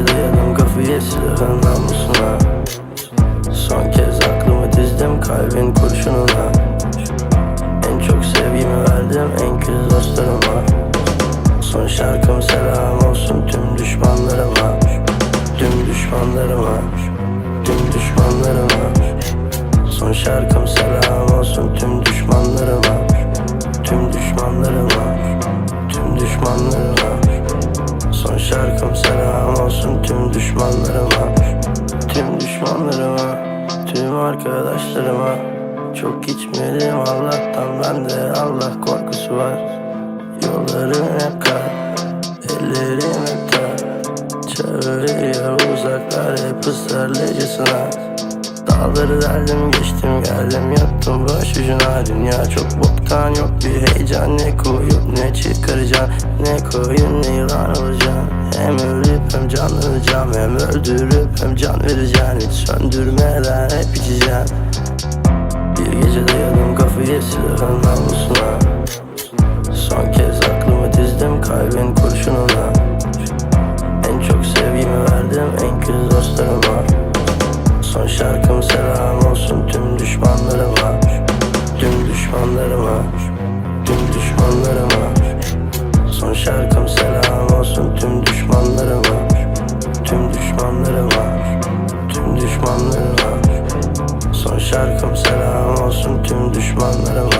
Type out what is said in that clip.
gece dayadım kafayı silahın namusuna Son kez aklımı dizdim kalbin kurşununa. En çok sevgimi verdim en kötü dostlarıma. Son şarkım selam olsun tüm düşmanlarıma. Tüm düşmanlarıma Tüm düşmanlarıma. Son şarkım selam olsun tüm düşmanlarıma düşmanlarıma Tüm düşmanlarıma Tüm arkadaşlarıma Çok içmedim Allah'tan bende Allah korkusu var. Yollarım hep kar Ellerim hep dar Çağırıyor uzaklar hep ısrarlıcısına Dağları derdim geçtim geldim yattım baş ucuna Dünya çok boktan yok bir heyecan. Ne koyup ne çıkaracağım Ne koyun ne yılan Hem canlanacağım Hem öldürüp hem can vereceğim Hiç söndürmeden hep içeceğim. Bir gece dayadım kafayı silahın namusuna Son kez aklımı dizdim kalbin kurşununa. En çok sevgimi verdim en kötü dostlarıma. Son şarkım selam olsun tüm düşmanlarıma Şarkım selam olsun tüm düşmanlarıma.